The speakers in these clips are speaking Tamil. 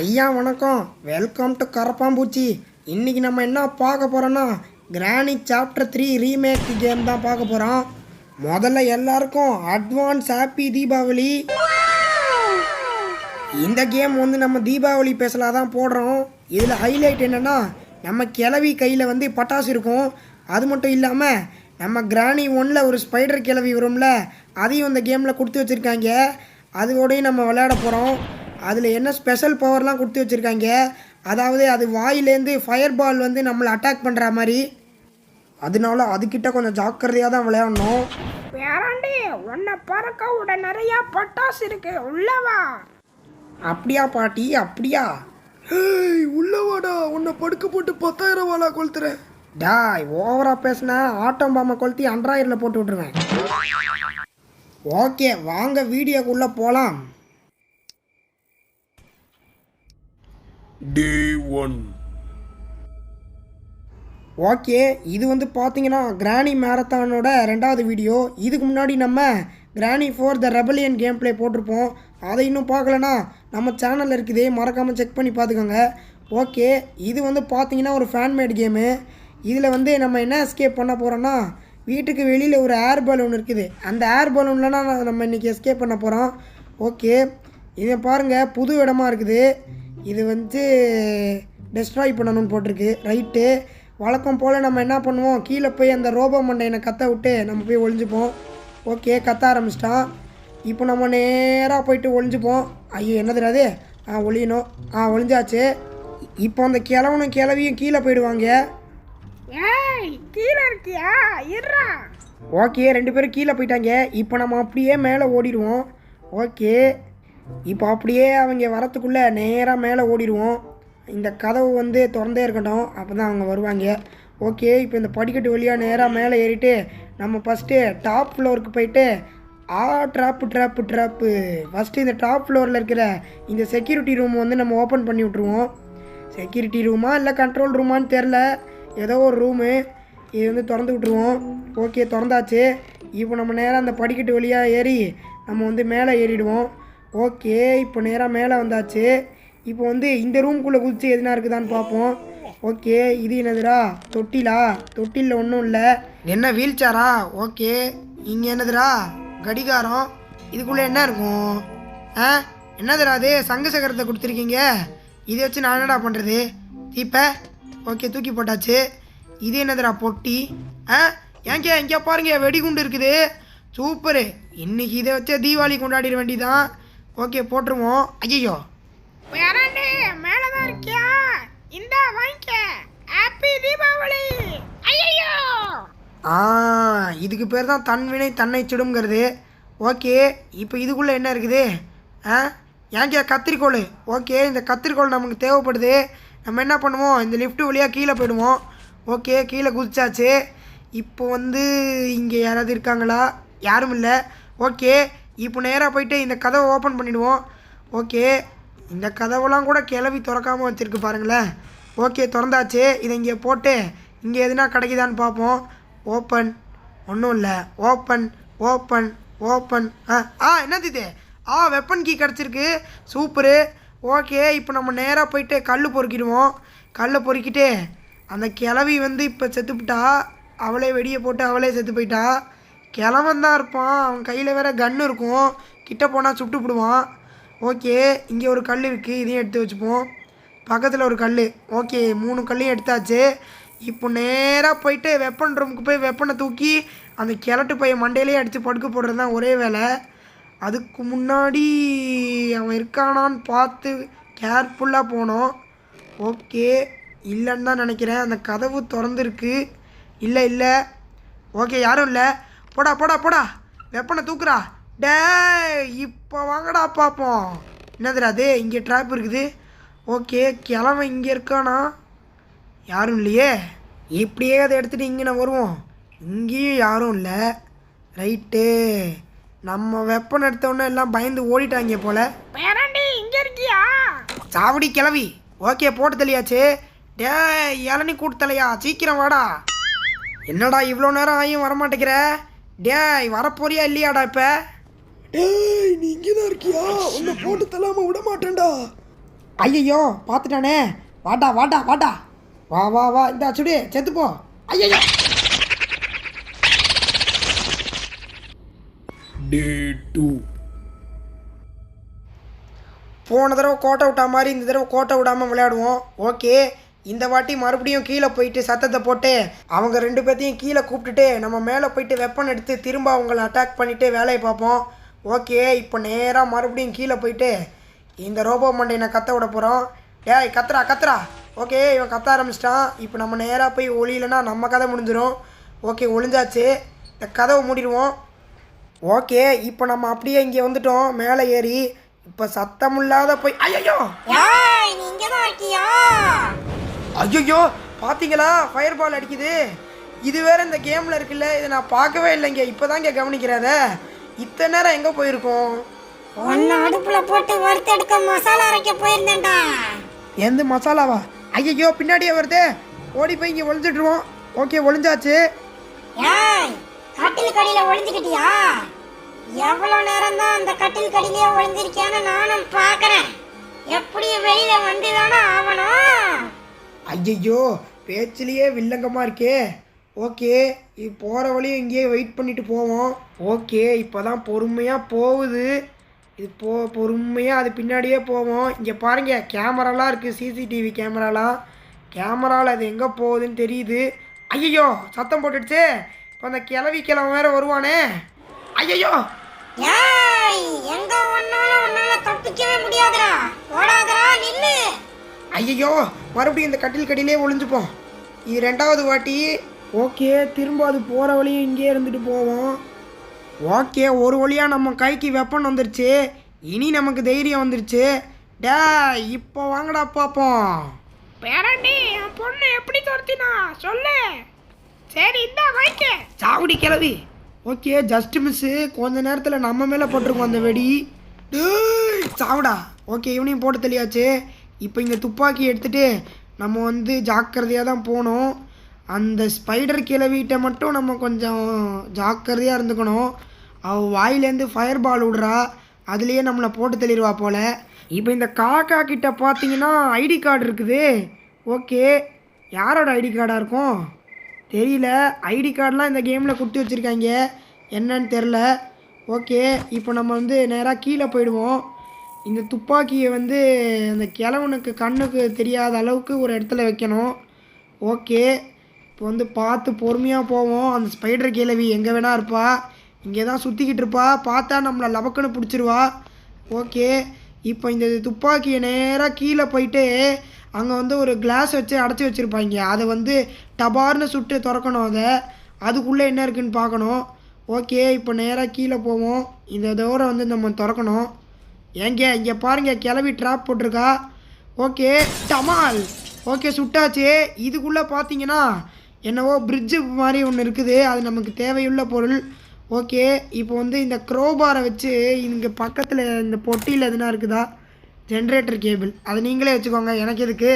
ஐயா வணக்கம். வெல்கம் டு கரப்பாம்பூச்சி இன்னைக்கு நம்ம என்ன பார்க்க போகிறோன்னா கிராணி சாப்டர் த்ரீ ரீமேக் கேம் தான் பார்க்க போகிறோம் முதல்ல எல்லாருக்கும் அட்வான்ஸ் ஹாப்பி தீபாவளி இந்த கேம் வந்து நம்ம தீபாவளி பேசலாக தான் போடுறோம். இதில் ஹைலைட் என்னென்னா நம்ம கிளவி கையில் வந்து பட்டாசு இருக்கும். அது மட்டும் இல்லாமல் நம்ம கிராணி ஒன்றில் ஒரு ஸ்பைடர் கிளவி வரும்ல அதையும் இந்த கேமில் கொடுத்து வச்சுருக்காங்க. அதோடய நம்ம விளையாட போகிறோம் அதில் என்ன ஸ்பெஷல் பவர்லாம் கொடுத்து வச்சுருக்காங்க? அதாவது அது வாயிலேருந்து ஃபயர் பால் வந்து நம்மளை அட்டாக் பண்ணுற மாதிரி. அதனால அதுக்கிட்ட கொஞ்சம் ஜாக்கிரதையாக தான் விளையாடணும். வேறாண்டி உன்னை பறக்க விட நிறைய பட்டாசு இருக்கு. உள்ளவா அப்படியா பாட்டி அப்படியா? உள்ளவாடா உன்னை படுக்க போட்டு பத்தாயிரம் வாழா கொளுத்துறேன். டாய் ஓவரா பேசினா ஆட்டம் பாம்பை கொளுத்தி அன்றாயிரில் போட்டு விட்ருவேன் ஓகே வாங்க வீடியோக்குள்ளே போகலாம் டே ஒன். ஓகே இது வந்து பார்த்தீங்கன்னா கிராணி மேரத்தானோட ரெண்டாவது வீடியோ. இதுக்கு முன்னாடி நம்ம granny four the rebellion game play போட்டிருப்போம். அதை இன்னும் பார்க்கலனா நம்ம சேனலில் இருக்குது. மறக்காமல் செக் பண்ணி பார்த்துக்கோங்க. ஓகே இது வந்து பார்த்தீங்கன்னா ஒரு ஃபேன்மேட் கேமு இதில் வந்து நம்ம என்ன எஸ்கேப் பண்ண போகிறோன்னா வீட்டுக்கு வெளியில் ஒரு ஏர் பலூன் இருக்குது. அந்த ஏர் பலூன்லனா நம்ம இன்றைக்கி எஸ்கேப் பண்ண போகிறோம் ஓகே இதை பாருங்கள் புது இடமா இருக்குது. இது வந்து டெஸ்ட்ராய் பண்ணணும்னு போட்டிருக்கு. ரைட்டு வழக்கம் போல் நம்ம என்ன பண்ணுவோம்? கீழே போய் அந்த ரோபோ மண்டையனை கத்த விட்டு நம்ம போய் ஒளிஞ்சுப்போம். ஓகே கத்த ஆரம்பிச்சிட்டான். இப்போ நம்ம நேராக போயிட்டு ஒளிஞ்சுப்போம். ஐயோ என்ன தெரியாது ஆ ஒளியணும். ஆ ஒளிஞ்சாச்சு. இப்போ அந்த கிழவனும் கிளவியும் கீழே போயிடுவாங்க. ஏய் கீழே இருக்கியா? இருறா ஓகே ரெண்டு பேரும் கீழே போயிட்டாங்க. இப்போ நம்ம அப்படியே மேலே ஓடிடுவோம். ஓகே. இப்போ அப்படியே அவங்க வரத்துக்குள்ளே நேராக மேலே ஓடிடுவோம். இந்த கதவு வந்து திறந்தே இருக்கட்டும். அப்போ தான் அவங்க வருவாங்க. ஓகே இப்போ இந்த படிக்கட்டு வழியாக நேராக மேலே ஏறிட்டு நம்ம ஃபஸ்ட்டு டாப் ஃப்ளோருக்கு போயிட்டு ஆ ட்ராப்பு ட்ராப்பு ட்ராப்பு ஃபஸ்ட்டு இந்த டாப் ஃப்ளோரில் இருக்கிற இந்த செக்யூரிட்டி ரூம் வந்து நம்ம ஓப்பன் பண்ணி விட்ருவோம் செக்யூரிட்டி ரூமா இல்லை கண்ட்ரோல் ரூமான்னு தெரில ஏதோ ஒரு ரூமு. இது வந்து திறந்து விட்ருவோம் ஓகே திறந்தாச்சு. இப்போ நம்ம நேராக அந்த படிக்கட்டு வழியாக ஏறி நம்ம வந்து மேலே ஏறிடுவோம். ஓகே இப்போ நேராக மேலே வந்தாச்சு. இப்போ வந்து இந்த ரூம்குள்ளே குதிச்சு எதுனா இருக்குதான்னு பார்ப்போம். ஓகே இது என்னதுடா? தொட்டிலா? தொட்டிலில் ஒன்றும் இல்லை. என்ன வீல் சேரா ஓகே இங்கே என்னதுடா? கடிகாரம். இதுக்குள்ளே என்ன இருக்கும்? ஆ? என்னதுடா அது சங்கு சக்கரத்தை கொடுத்துருக்கீங்க. இதை வச்சு நான் என்னடா பண்ணுறது இப்போ ஓகே தூக்கி போட்டாச்சு. இது என்னதுடா பொட்டி? ஆ ஏங்க எங்கே பாருங்க வெடிகுண்டு இருக்குது. சூப்பரு இன்னைக்கு இதை வச்சே தீபாவளி கொண்டாடிட வேண்டியதான் ஓகே போட்டுருவோம். ஐயோ வேறாண்டி மேலதான் இருக்கியா? இந்தா வாங்கிக்க. ஹாப்பி தீபாவளி. ஐயோ ஆ இதுக்கு பேர் தான் தன்வினை தன்னை சுடுங்கிறது ஓகே இப்போ இதுக்குள்ளே என்ன இருக்குது? ஆ ஏங்க கத்திரிக்கோள். ஓகே இந்த கத்திரிக்கோள் நமக்கு தேவைப்படுது. நம்ம என்ன பண்ணுவோம்? இந்த லிஃப்ட்டு வழியாக கீழே போயிடுவோம். ஓகே கீழே குதிச்சாச்சு. இப்போ வந்து இங்கே யாராவது இருக்காங்களா? யாரும் இல்லை. ஓகே இப்போ நேராக போயிட்டு இந்த கதவை ஓப்பன் பண்ணிவிடுவோம் ஓகே இந்த கதவெல்லாம் கூட கிளவி திறக்காமல் வச்சுருக்கு பாருங்களேன். ஓகே திறந்தாச்சு. இதை இங்கே போட்டு இங்கே எதுனா கிடைக்குதான்னு பார்ப்போம். ஓப்பன் ஒன்றும் இல்லை. ஓப்பன் ஓப்பன் ஓப்பன் ஆ ஆ என்னது இது? ஆ வெப்பன் கீ கிடச்சிருக்கு. சூப்பரு ஓகே இப்போ நம்ம நேராக போயிட்டு கல் பொறுக்கிடுவோம். கல்லை பொறுக்கிட்டு அந்த கிளவி வந்து இப்போ செத்துப்பிட்டா அவளே வெடியை போட்டு அவளே செத்து போயிட்டா. கிழவன் தான் இருப்பான். அவன் கையில் வேற கன்று இருக்கும். கிட்ட போனால் சுட்டு விடுவான் ஓகே இங்கே ஒரு கல் இருக்குது இதையும் எடுத்து வச்சுப்போம். பக்கத்தில் ஒரு கல் ஓகே மூணு கல்லையும் எடுத்தாச்சு. இப்போ நேராக போயிட்டு வெப்பன் ரூமுக்கு போய் வெப்பனை தூக்கி அந்த கிழட்டு பையன் மண்டையிலேயே அடித்து படுக்க போடுறது தான் ஒரே வேலை. அதுக்கு முன்னாடி அவன் இருக்கானான்னு பார்த்து கேர்ஃபுல்லாக போனோம். ஓகே இல்லைன்னு தான் நினைக்கிறேன். அந்த கதவு திறந்துருக்கு. இல்லை இல்லை. ஓகே யாரும் இல்லை. போடா போடா போடா. வெப்பனை தூக்குறா. டே இப்போ வாங்கடா பார்ப்போம் என்னதுடா அது? இங்கே ட்ராப் இருக்குது. ஓகே கிழமை இங்கே இருக்கானா? யாரும் இல்லையே? இப்படியே அதை எடுத்துகிட்டு இங்கே நான் வருவோம். இங்கேயும் யாரும் இல்லை. ரைட்டு நம்ம வெப்பன் எடுத்தோன்னே எல்லாம் பயந்து ஓடிட்டாங்க போல. வேறாண்டி இங்க இருக்கியா? சாவடி கிளவி. ஓகே போட்டு தெளியாச்சு டே இளநி கூட்டலையா சீக்கிரம் வாடா. என்னடா இவ்வளோ நேரம் ஆகியும் வரமாட்டேங்கிற? டேய் வரப்போறியா இல்லையாடா இப்போ? டேய் நீ இங்கே தான் இருக்கியா? உன்னை போட்டு தள்ளாம விட மாட்டேன்டா. ஐயையோ பார்த்துட்டானே. வாடா வாடா வாடா. வா வா வா. இந்த சுடு செத்துப்போ. ஐயையோ. Day two. போன தடவை கோட்டை விட்டா மாதிரி இந்த தடவை கோட்டை விடாமல் விளையாடுவோம். ஓகே. இந்த வாட்டி மறுபடியும் கீழே போயிட்டு சத்தத்தை போட்டு அவங்க ரெண்டு பேர்த்தையும் கீழே கூப்பிட்டுட்டு நம்ம மேலே போயிட்டு வெப்பன் எடுத்து திரும்ப அவங்கள அட்டாக் பண்ணிவிட்டு வேலையை பார்ப்போம். ஓகே. இப்போ நேராக மறுபடியும் கீழே போயிட்டு இந்த ரோபோ மண்டையை கத்த விட போகிறோம் டேய் கத்துறா கத்துறா. ஓகே இவன் கத்த ஆரம்பிச்சிட்டான். இப்போ நம்ம நேராக போய் ஒளியிலனா நம்ம கதை முடிஞ்சிடும் ஓகே ஒளிஞ்சாச்சு. இந்த கதவை மூடிடுவோம். ஓகே இப்போ நம்ம அப்படியே இங்கே வந்துட்டோம். மேலே ஏறி இப்போ சத்தம் இல்லாத போய் ஐயோ ஐயோ பாத்தீங்களா? ஃபயர் பால் அடிக்குது. இது வேற இந்த கேமில் இருக்குல்ல இதை நான் பார்க்கவே இல்லைங்க. இப்போ தாங்க கவனிக்கிறத இத்தனை நேரம் எங்கே போயிருக்கோம்? உன்னை அடுப்புல போட்டு வறுத்தெடுக்க மசாலா அரைக்க போயிருந்தேன்டா. எந்த மசாலாவா? ஐயோ பின்னாடியே வருதே. ஓடி போய் இங்கே ஒளிஞ்சிட்ருவோம் ஓகே ஒளிஞ்சாச்சு. ஏய் கட்டில் கடியில ஒளிஞ்சுக்கிட்டியா? எவ்வளவு நேரம் தான் அந்த கட்டில் கடியிலே ஒளிஞ்சிருக்கேன்னு நானும் பாக்குறேன் எப்படியும் வெளியில வந்துதானே ஆகணும்? ஐயையோ பேச்சிலேயே வில்லங்கமாக இருக்கே. ஓகே இது போகிற வழியும் இங்கேயே வெயிட் பண்ணிட்டு போவோம். ஓகே இப்போ தான் பொறுமையாக போகுது. இது போ பொறுமையாக அது பின்னாடியே போவோம். இங்கே பாருங்க கேமராலாம் இருக்குது சிசிடிவி கேமராலாம். கேமராவில் அது எங்கே போகுதுன்னு தெரியுது. ஐயையோ சத்தம் போட்டுடுச்சு. இப்போ அந்த கிளவி கிழவன் வேற வருவானே? ஐயையோ! ஏய் எங்க ஒன்னாலும் உன்னால தப்பிக்கவே முடியாதுடா. ஓடாதடா நில்லு. ஐயையோ மறுபடியும் இந்த கட்டில் கடியிலே ஒளிஞ்சுப்போம். இது ரெண்டாவது வாட்டி. ஓகே திரும்ப அது போகிற வழியும் இங்கே இருந்துட்டு போவோம். ஓகே ஒரு வழியாக நம்ம கைக்கு வெப்பன் வந்துருச்சு. இனி நமக்கு தைரியம் வந்துருச்சு. டே இப்போ வாங்கடா பார்ப்போம் பேரண்டி என் பொண்ணு எப்படி துரத்தினா? சொல்லு. சரி இந்த வைக்க சாவடி கிளவி ஓகே ஜஸ்ட் மிஸ்ஸு கொஞ்ச நேரத்தில் நம்ம மேலே போட்டிருக்கோம் அந்த வெடி. டேய் ஓகே இவனையும் போட்டு தெளியாச்சு இப்போ இங்கே துப்பாக்கி எடுத்துகிட்டு நம்ம வந்து ஜாக்கிரதையாக தான் போகணும். அந்த ஸ்பைடர் கிளவிட்ட மட்டும் நம்ம கொஞ்சம் ஜாக்கிரதையாக இருந்துக்கணும். அவள் வாயிலேருந்து ஃபயர் பால் விடுறா. அதுலேயே நம்மளை போட்டு தெளிடுவா போல். இப்போ இந்த காக்கா கிட்ட பார்த்தீங்கன்னா ஐடி கார்டு இருக்குது. ஓகே யாரோட ஐடி கார்டாக இருக்கும்? தெரியல. ஐடி கார்டெலாம் இந்த கேமில் கொடுத்து வச்சுருக்காங்க. என்னன்னு தெரில ஓகே இப்போ நம்ம வந்து நேராக கீழே போயிடுவோம். இந்த துப்பாக்கியை வந்து அந்த கிழவனுக்கு கண்ணுக்கு தெரியாத அளவுக்கு ஒரு இடத்துல வைக்கணும். ஓகே இப்போ வந்து பார்த்து பொறுமையாக போவோம். அந்த ஸ்பைடர் கிழவி எங்கே வேணா இருப்பா. இங்கே தான் சுற்றிக்கிட்டு இருப்பா. பார்த்தா நம்மளை லபக்குன்னு பிடிச்சிருவா. ஓகே இப்போ இந்த துப்பாக்கியை நேராக கீழே போயிட்டு அங்கே வந்து ஒரு கிளாஸ் வச்சு அடைச்சி வச்சுருப்பாங்க. அதை வந்து டபார்னு சுட்டு திறக்கணும் அதை. அதுக்குள்ளே என்ன இருக்குதுன்னு பார்க்கணும். ஓகே இப்போ நேராக கீழே போவோம். இந்த டோரை வந்து நம்ம திறக்கணும். ஏங்க இங்கே பாருங்க கிளவி ட்ராப் போட்டிருக்கா. ஓகே டமால். ஓகே சுட்டாச்சு. இதுக்குள்ளே பார்த்தீங்கன்னா என்னவோ பிரிட்ஜு மாதிரி ஒன்று இருக்குது. அது நமக்கு தேவையுள்ள பொருள். ஓகே இப்போ வந்து இந்த க்ரோபாரை வச்சு இங்கே பக்கத்தில் இந்த பொட்டியில் எதுனா இருக்குதா? ஜென்ரேட்டர் கேபிள் அதை நீங்களே வச்சுக்கோங்க. எனக்கு எதுக்கு?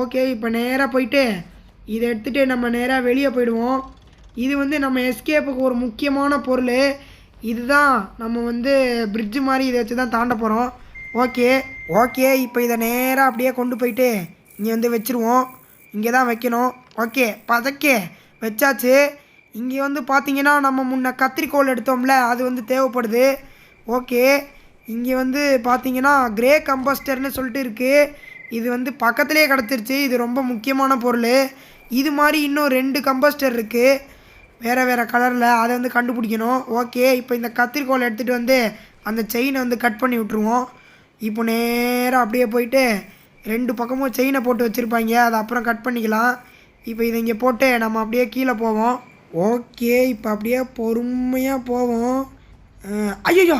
ஓகே இப்போ நேராக போயிட்டு இதை எடுத்துகிட்டு நம்ம நேராக வெளியே போயிடுவோம். இது வந்து நம்ம எஸ்கேப்புக்கு ஒரு முக்கியமான பொருள். இதுதான் நம்ம வந்து பிரிட்ஜு மாதிரி இதை வச்சு தான் தாண்ட போகிறோம் ஓகே ஓகே இப்போ இதை நேராக அப்படியே கொண்டு போயிட்டு இங்கே வந்து வச்சுருவோம். இங்கே தான் வைக்கணும். ஓகே பதக்கே வச்சாச்சு. இங்கே வந்து பார்த்திங்கன்னா நம்ம முன்ன கத்திரிக்கோல் எடுத்தோம்ல அது வந்து தேவைப்படுது. ஓகே இங்கே வந்து பார்த்தீங்கன்னா கிரே கம்பஸ்டர்னு சொல்லிட்டு இருக்குது இது வந்து பக்கத்துலேயே கிடச்சிருச்சு. இது ரொம்ப முக்கியமான பொருள். இது மாதிரி இன்னும் ரெண்டு கம்பஸ்டர் இருக்குது வேறு வேறு கலரில் அதை வந்து கண்டுபிடிக்கணும். ஓகே இப்போ இந்த கத்திரிக்கோலை எடுத்துகிட்டு வந்து அந்த செயினை வந்து கட் பண்ணி விட்ருவோம் இப்போ நேராக அப்படியே போயிட்டு ரெண்டு பக்கமும் செயினை போட்டு வச்சுருப்பாங்க. அதை அப்புறம் கட் பண்ணிக்கலாம். இப்போ இதை இங்கே போட்டு நம்ம அப்படியே கீழே போவோம். ஓகே இப்போ அப்படியே பொறுமையாக போவோம். ஐயோ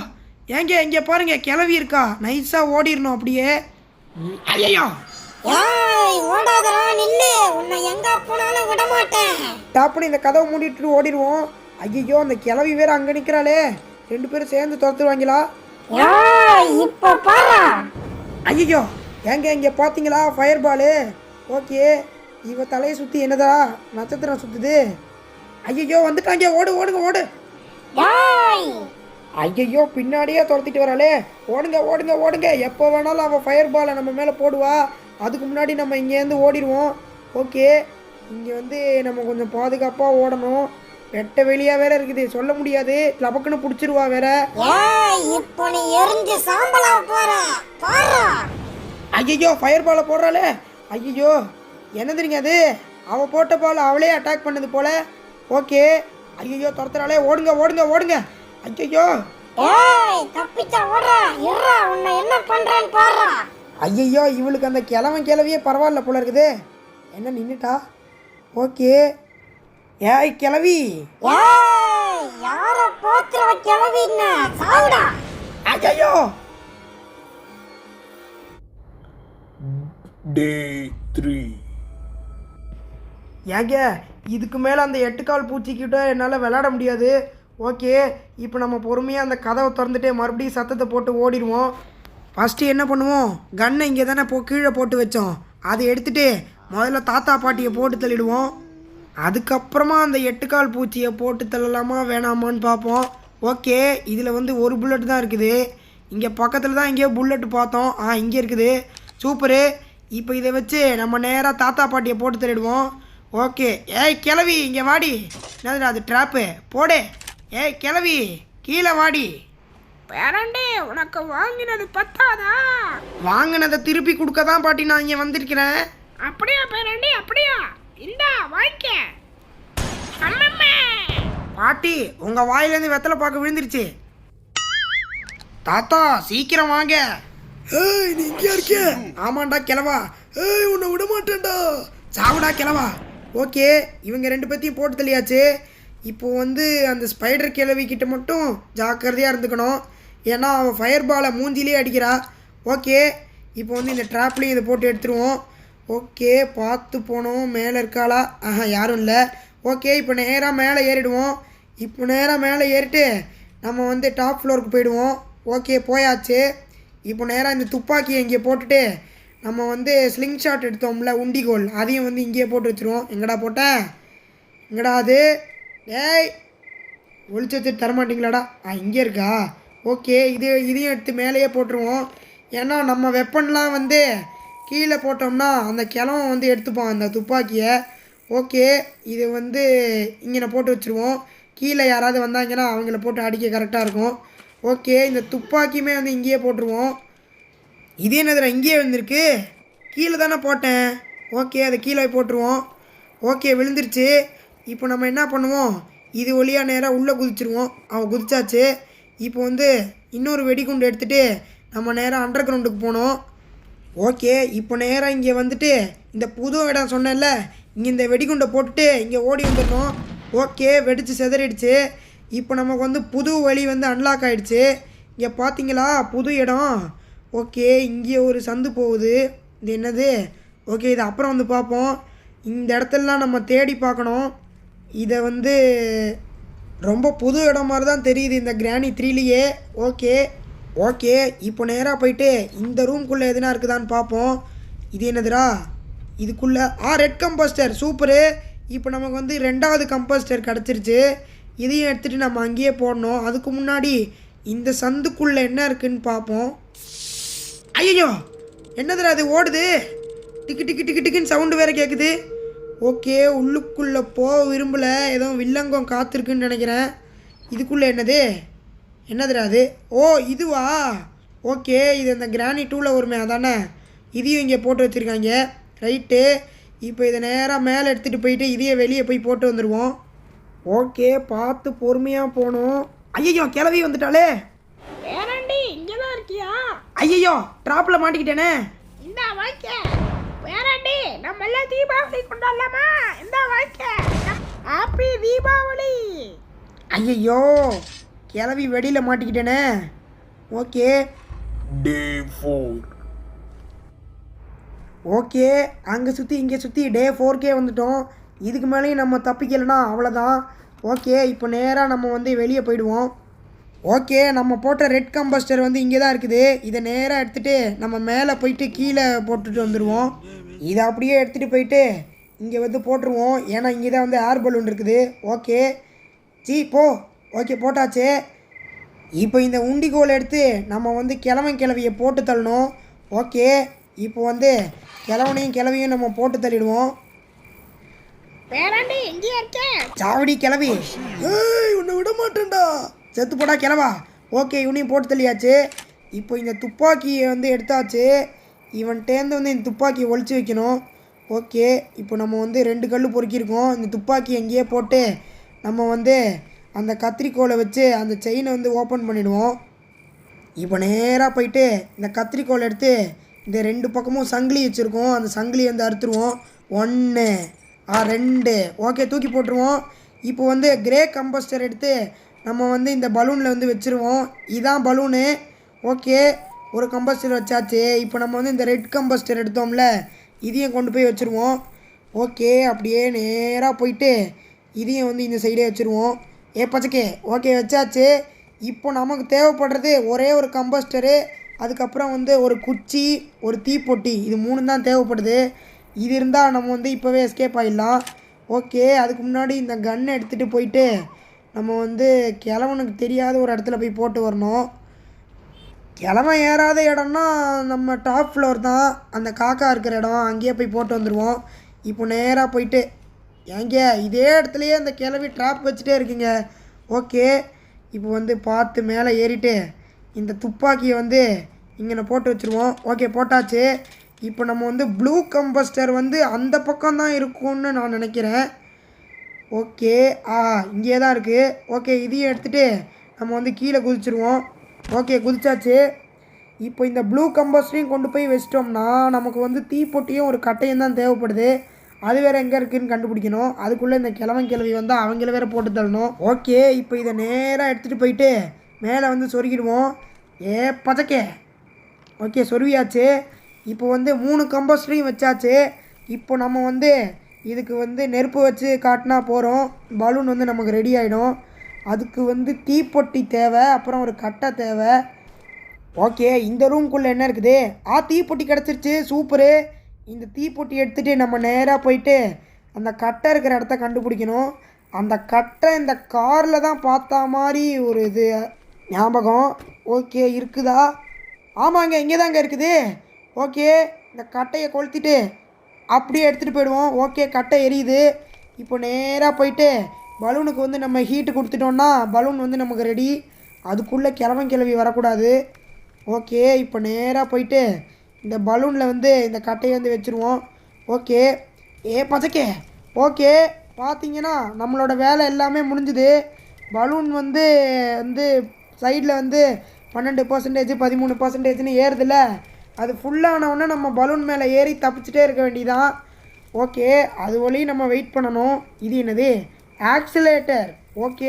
ஏங்க இங்கே பாருங்க கிளவி இருக்கா? நைஸாக ஓடிடணும் அப்படியே. ஐயோ ஏய் ஓடாதடா நில்லு. உன்னை எங்க போனாலும் விட மாட்டேன் டாப்புன்னு இந்த கதவை மூடிட்டு ஓடிடுவோம். ஐயோ அந்த கிளவி வேற அங்கே நிற்கிறாளே ரெண்டு பேரும் சேர்ந்து துரத்துருவாங்களா? ஐயோ ஏங்க இங்கே பார்த்தீங்களா ஃபயர் பாலு ஓகே. இவ தலையை சுற்றி என்னதா நட்சத்திரம் சுற்றுது ஐயோ வந்துட்டாங்க ஓடு ஓடுங்க ஓடு. ஐயையோ பின்னாடியே துரத்திட்டு வராளே. ஓடுங்க ஓடுங்க ஓடுங்க. எப்போ வேணாலும் அவள் ஃபயர் பாலை நம்ம மேலே போடுவா. அதுக்கு முன்னாடி நம்ம இங்கேருந்து ஓடிடுவோம். ஓகே. இங்கே வந்து நம்ம கொஞ்சம் பாதுகாப்பாக ஓடணும். வெட்ட வெளியாக வேற இருக்குது. சொல்ல முடியாது. லபக்குன்னு பிடிச்சிருவா வேற. இப்போ நீ எரிஞ்சு சாம்பலா போற. பாரு ஐயையோ ஃபயர் பாலை போடுறாளே. ஐயையோ என்னதுங்க அது? அவள் போட்ட பால் அவளே அட்டாக் பண்ணது போல. ஓகே. ஐயையோ துரத்துறாளே. ஓடுங்க ஓடுங்க ஓடுங்க. ஐயையோ. ஏய் தப்பிச்சா ஓடுற இருடா உன்னை என்ன பண்றேன்னு பாரு ஐயையோ இவளுக்கு அந்த கிழவன் கிளவியே பரவாயில்ல போல இருக்குது. என்ன நின்றுட்டா ஓகே. ஏய் கிளவி ஏய் யார போத்துற கிளவின்ன சாவுடா. ஐயையோ. Day three. ஏங்க இதுக்கு மேலே அந்த எட்டுக்கால் பூச்சிக்கிட்ட என்னால் விளையாட முடியாது. ஓகே இப்போ நம்ம பொறுமையாக அந்த கதவை திறந்துட்டு மறுபடியும் சத்தத்தை போட்டு ஓடிடுவோம். ஃபஸ்ட்டு என்ன பண்ணுவோம்? கன்னை இங்கே தானே போ கீழே போட்டு வச்சோம். அதை எடுத்துகிட்டு முதல்ல தாத்தா பாட்டியை போட்டு தள்ளிடுவோம். அதுக்கப்புறமா அந்த எட்டுக்கால் பூச்சியை போட்டு தள்ளலாமா வேணாமான்னு பார்ப்போம். ஓகே இதில் வந்து ஒரு புல்லட் தான் இருக்குது. இங்கே பக்கத்தில் தான் இங்கேயோ புல்லட் பார்த்தோம். ஆ இங்கே இருக்குது. சூப்பரு. இப்போ இதை வச்சு நம்ம நேராக தாத்தா பாட்டியை போட்டு தள்ளிடுவோம். ஓகே. ஏய் கிளவி இங்கே வாடி. என்னதுடா அது ட்ராப்பு போடு. ஏய் கிளவி கீழே வாடி. பேரண்டி உனக்கு வாங்கினது பத்தாதா? வாங்கினதை திருப்பி கொடுக்க தான் பாட்டி நான் இங்கே வந்திருக்கிறேன். அப்படியா பேரண்டி அப்படியா? இந்தா வாங்கிக்க அம்மம்மே. பாட்டி உங்கள் வாயிலேருந்து வெத்தலை பார்க்க விழுந்துருச்சு. தாத்தா சீக்கிரம் வாங்க. ஏய் நீ இங்கேயா இருக்கிய ஆமாண்டா கிளவா ஏய் உன்னை விட மாட்டேன்டா சாவுடா கிளவா ஓகே இவங்க ரெண்டு பேத்தையும் போட்டு தள்ளியாச்சு. இப்போ வந்து அந்த ஸ்பைடர் கிழவிக்கிட்ட மட்டும் ஜாக்கிரதையாக இருந்துக்கணும். ஏன்னா அவள் ஃபயர் பாலை மூஞ்சிலே அடிக்கிறா. ஓகே இப்போ வந்து இந்த ட்ராப்லேயும் இதை போட்டு எடுத்துருவோம். ஓகே பார்த்து போனோம். மேலே இருக்காளா? ஆஹா யாரும் இல்லை. ஓகே இப்போ நேராக மேலே ஏறிடுவோம். இப்போ நேராக மேலே ஏறிட்டு நம்ம வந்து டாப் ஃப்ளோருக்கு போயிடுவோம். ஓகே போயாச்சு. இப்போ நேராக இந்த துப்பாக்கியை இங்கே போட்டுட்டு நம்ம வந்து ஸ்லிங் ஷாட் எடுத்தோம்ல உண்டிகோல். அதையும் வந்து இங்கேயே போட்டு வச்சுருவோம். எங்கடா போட்டேன் எங்கடா அது? ஏய் ஒளிச்சு வச்சுட்டு தரமாட்டிங்களாடா? ஆ இங்கே இருக்கா? ஓகே இது இதையும் எடுத்து மேலேயே போட்டுருவோம். ஏன்னா நம்ம வெப்பன்லாம் வந்து கீழே போட்டோம்னா அந்த கிளவன் வந்து எடுத்துப்பான் அந்த துப்பாக்கியை. ஓகே இது வந்து இங்கே போட்டு வச்சுருவோம். கீழே யாராவது வந்தாங்கன்னா அவங்கள போட்டு அடிக்க கரெக்டாக இருக்கும். ஓகே இந்த துப்பாக்கியுமே வந்து இங்கேயே போட்டுருவோம். இது என்னதுடா இங்கேயே வந்திருக்கு கீழே தானே போட்டேன். ஓகே அதை கீழே போட்டுருவோம். ஓகே விழுந்துருச்சு. இப்போ நம்ம என்ன பண்ணுவோம்? இது வழியாக நேராக உள்ளே குதிச்சிருவோம். அவன் குதிச்சாச்சு. இப்போ வந்து இன்னொரு வெடிகுண்டு எடுத்துகிட்டு நம்ம நேராக அண்டர் கிரவுண்டுக்கு போனோம். ஓகே இப்போ நேராக இங்கே வந்துட்டு இந்த புது இடம் சொன்னேன்ல இங்கே இந்த வெடிகுண்டை போட்டுட்டு இங்கே ஓடி வந்துடணும். ஓகே வெடித்து செதறிடுச்சு. இப்போ நமக்கு வந்து புது வழி வந்து அன்லாக் ஆகிடுச்சு இங்கே பார்த்தீங்களா புது இடம். ஓகே இங்கே ஒரு சந்து போகுது. இது என்னது? ஓகே இது அப்புறம் வந்து பார்ப்போம். இந்த இடத்துலலாம் நம்ம தேடி பார்க்கணும். இதை வந்து ரொம்ப புது இடம் மாதிரி தான் தெரியுது இந்த கிராணி த்ரீலேயே. Okay okay. இப்போ நேராக போயிட்டு இந்த ரூம்குள்ளே எதுனா இருக்குதான்னு பார்ப்போம் இது என்னதுடா? இதுக்குள்ளே ஆ ரெட் கம்போஸ்டர். சூப்பரு. இப்போ நமக்கு வந்து ரெண்டாவது கம்போஸ்டர் கிடச்சிருச்சு. இதையும் எடுத்துகிட்டு நம்ம அங்கேயே போடணும். அதுக்கு முன்னாடி இந்த சந்துக்குள்ளே என்ன இருக்குன்னு பார்ப்போம் ஐயோ என்னதுடா அது ஓடுது. டிக்கு டிக்கு டிக்கு டிக்குன்னு சவுண்டு வேறு கேட்குது ஓகே உள்ளுக்குள்ளே போக விரும்பல. ஏதோ வில்லங்கம் காத்திருக்குன்னு நினைக்கிறேன். இதுக்குள்ளே என்னது? என்னதுடா அது? ஓ இதுவா? ஓகே இது அந்த கிரானி டூவில் வருமே அதானே? இதையும் இங்கே போட்டு வச்சுருக்காங்க. ரைட்டு. இப்போ இதை நேராக மேலே எடுத்துகிட்டு போயிட்டு இதையே வெளியே போய் போட்டு வந்துடுவோம் ஓகே பார்த்து பொறுமையாக போகணும். ஐயோ கிளவி வந்துட்டாலே பேரண்டி இங்கதான் இருக்கியா? ஐயோ ட்ராப்பில் மாட்டிக்கிட்டேனே. இந்தா வாங்கிக்க பேரண்டி நம்ம எல்லாம் தீபாவளி கொண்டாடலாமா? இந்தா வாங்கிக்க ஹாப்பி தீபாவளி. ஐயையோ கிளவி வெடியில் மாட்டிக்கிட்டேனே. ஓகே. டே ஃபோர் ஓகே அங்கே சுற்றி இங்கே சுற்றி டே ஃபோர்க்கே வந்துட்டோம். இதுக்கு மேலேயும் நம்ம தப்பிக்கலைன்னா அவ்வளோதான் ஓகே இப்போ நேராக நம்ம வந்து வெளியே போயிடுவோம். ஓகே நம்ம போட்ட ரெட் கம்பஸ்டர் வந்து இங்கே தான் இருக்குது. இதை நேராக எடுத்துகிட்டு நம்ம மேலே போயிட்டு கீழே போட்டுட்டு வந்துடுவோம் இதை அப்படியே எடுத்துகிட்டு போயிட்டு இங்கே வந்து போட்டுருவோம். ஏன்னா இங்கே தான் வந்து ஏர் பலூன் இருக்குது. ஓகே. ஜி போ. ஓகே போட்டாச்சு. இப்போ இந்த உண்டிகோல் எடுத்து நம்ம வந்து கிழவன் கிழவியை போட்டு தள்ளணும். ஓகே. இப்போ வந்து கிழவனையும் கிழவியும் நம்ம போட்டு தள்ளிடுவோம். பேராண்டி இருக்கேன். சாவடி கிளவி ஏய் உன்னை விட மாட்டேன்டா. செத்து போடா கிளவா ஓகே இவனையும் போட்டு தள்ளியாச்சு. இப்போ இந்த துப்பாக்கியை வந்து எடுத்தாச்சு. இவன்கிட்டேருந்து வந்து இந்த துப்பாக்கியை ஒழிச்சு வைக்கணும். ஓகே இப்போ நம்ம வந்து ரெண்டு கல் பொறுக்கியிருக்கோம். இந்த துப்பாக்கி எங்கேயே போட்டு நம்ம வந்து அந்த கத்திரிக்கோலை வச்சு அந்த செயினை வந்து ஓப்பன் பண்ணிவிடுவோம் இப்போ நேராக போயிட்டு இந்த கத்திரிக்கோலை எடுத்து இந்த ரெண்டு பக்கமும் சங்கிலி வச்சுருக்கோம். அந்த சங்கிலி வந்து அறுத்துருவோம். ஒன்று ஆ ரெண்டு. ஓகே தூக்கி போட்டுருவோம். இப்போ வந்து கிரே கம்பஸ்டர் எடுத்து நம்ம வந்து இந்த பலூனில் வந்து வச்சுருவோம். இதான் பலூனு. ஓகே. ஒரு கம்பஸ்டர் வச்சாச்சு. இப்போ நம்ம வந்து இந்த ரெட் கம்பஸ்டர் எடுத்தோம்ல இதையும் கொண்டு போய் வச்சுருவோம். ஓகே. அப்படியே நேராக போயிட்டு இதையும் வந்து இந்த சைடே வச்சுருவோம். ஏ பச்சைக்கே. ஓகே வச்சாச்சு. இப்போ நமக்கு தேவைப்படுறது ஒரே ஒரு கம்பஸ்டரு அதுக்கப்புறம் வந்து ஒரு குச்சி ஒரு தீப்பொட்டி. இது மூணு தான் தேவைப்படுது. இது இருந்தால் நம்ம வந்து இப்போவே எஸ்கேப் ஆகிடலாம் ஓகே. அதுக்கு முன்னாடி இந்த கன்னை எடுத்துகிட்டு போயிட்டு நம்ம வந்து கிழவனுக்கு தெரியாத ஒரு இடத்துல போய் போட்டு வரணும். கிழவன் ஏறாத இடம்னா நம்ம டாப் ஃப்ளோர் தான். அந்த காக்கா இருக்கிற இடம் அங்கேயே போய் போட்டு வந்துடுவோம் இப்போ நேராக போயிட்டு ஏங்க இதே இடத்துலையே அந்த கிளவி ட்ராப் வச்சுட்டே இருக்குங்க. ஓகே இப்போ வந்து பார்த்து மேலே ஏறிட்டு இந்த துப்பாக்கியை வந்து இங்கே போட்டு வச்சுருவோம். ஓகே போட்டாச்சு. இப்போ நம்ம வந்து ப்ளூ கம்பஸ்டர் வந்து அந்த பக்கம் தான் இருக்கும்னு நான் நினைக்கிறேன். ஓகே. ஆ இங்கே தான் இருக்குது ஓகே இதையும் எடுத்துகிட்டு நம்ம வந்து கீழே குதிச்சிருவோம். ஓகே குதிச்சாச்சு. இப்போ இந்த ப்ளூ கம்பஸ்டையும் கொண்டு போய் வச்சிட்டோம்னா நமக்கு வந்து தீப்பொட்டியும் ஒரு கட்டையும் தான் தேவைப்படுது. அது வேறு எங்கே இருக்குதுன்னு கண்டுபிடிக்கணும். அதுக்குள்ளே இந்த கிழவன் கிழவி வந்து அவங்கள வேற போட்டு தள்ளணும். ஓகே இப்போ இதை நேராக எடுத்துகிட்டு போயிட்டு மேலே வந்து சொருகிடுவோம். ஏ பதக்கே. ஓகே சொருவியாச்சு இப்போ வந்து மூணு கம்போஸ்டரையும் வச்சாச்சு. இப்போ நம்ம வந்து இதுக்கு வந்து நெருப்பு வச்சு காட்டினா போகிறோம் பலூன் வந்து நமக்கு ரெடி ஆகிடும் அதுக்கு வந்து தீப்பொட்டி தேவை அப்புறம் ஒரு கட்டை தேவை. ஓகே இந்த ரூம்குள்ளே என்ன இருக்குது? ஆ தீப்பொட்டி கிடச்சிருச்சு. சூப்பரு இந்த தீப்பொட்டி எடுத்துகிட்டு நம்ம நேராக போயிட்டு அந்த கட்டை இருக்கிற இடத்த கண்டுபிடிக்கணும். அந்த கட்டை இந்த காரில் தான் பார்த்தா மாதிரி ஒரு இது ஞாபகம். ஓகே இருக்குதா? ஆமாங்க இங்கே தாங்க இருக்குது. ஓகே இந்த கட்டையை கொளுத்திட்டு அப்படியே எடுத்துகிட்டு போயிடுவோம். ஓகே கட்டை எரியுது. இப்போ நேராக போயிட்டு பலூனுக்கு வந்து நம்ம ஹீட்டு கொடுத்துட்டோன்னா பலூன் வந்து நமக்கு ரெடி அதுக்குள்ளே கிழவன் கிளவி வரக்கூடாது. ஓகே இப்போ நேராக போயிட்டு இந்த பலூனில் வந்து இந்த கட்டையை வந்து வச்சுருவோம். ஓகே ஏ பச்சைக்கே. ஓகே பார்த்தீங்கன்னா நம்மளோட வேலை எல்லாமே முடிஞ்சுது. பலூன் வந்து வந்து சைடில் வந்து பன்னெண்டு பர்சன்டேஜ் பதிமூணு பர்சன்டேஜ்னு ஏறுதில்ல. அது ஃபுல்லானவுடனே நம்ம பலூன் மேலே ஏறி தப்பிச்சிட்டே இருக்க வேண்டியதான் ஓகே அது வழியும் நம்ம வெயிட் பண்ணணும். இது என்னது? ஆக்சிலேட்டர் ஓகே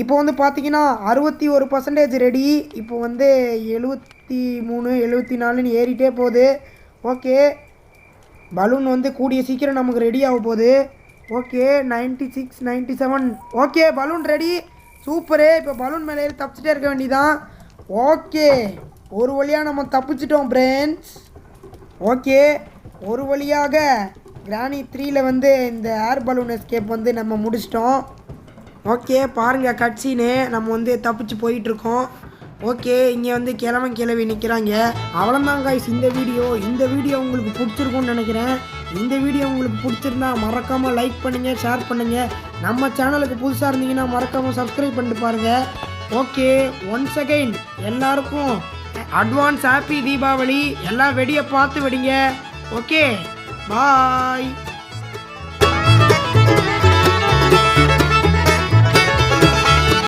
இப்போ வந்து பார்த்தீங்கன்னா அறுபத்தி ஒரு பர்சன்டேஜ் ரெடி இப்போ வந்து எழுபத்தி மூணு எழுபத்தி நாலுன்னு ஏறிட்டே போகுது. ஓகே பலூன் வந்து கூடிய சீக்கிரம் நமக்கு ரெடி ஆக போகுது. Okay ninety six ninety seven okay balloon ready super இப்போ பலூன் மேலே ஏறி தப்பிச்சிட்டே இருக்க வேண்டியதான் ஓகே ஒரு வழியாக நம்ம தப்பிச்சிட்டோம் ஃப்ரெண்ட்ஸ் ஓகே ஒரு வழியாக கிராணி த்ரீயில் வந்து இந்த ஏர் பலூன் எஸ்கேப் வந்து நம்ம முடிச்சிட்டோம். ஓகே பாருங்கள் கட்சின்னு நம்ம வந்து தப்பிச்சு போயிட்டுருக்கோம். ஓகே இங்கே வந்து கிழவன் கிழவி நிற்கிறாங்க அவ்வளோதான் காய்ஸ் இந்த வீடியோ இந்த வீடியோ உங்களுக்கு பிடிச்சிருக்கும்னு நினைக்கிறேன். இந்த வீடியோ உங்களுக்கு பிடிச்சிருந்தா மறக்காமல் லைக் பண்ணுங்கள் ஷேர் பண்ணுங்கள் நம்ம சேனலுக்கு புதுசாக இருந்தீங்கன்னா மறக்காமல் சப்ஸ்கிரைப் பண்ணிட்டு பாருங்கள் ஓகே ஒன்ஸ் அகைன் எல்லாருக்கும் அட்வான்ஸ் ஹாப்பி தீபாவளி. எல்லாம் வெடியை பார்த்து வெடிங்க. ஓகே. பாய்.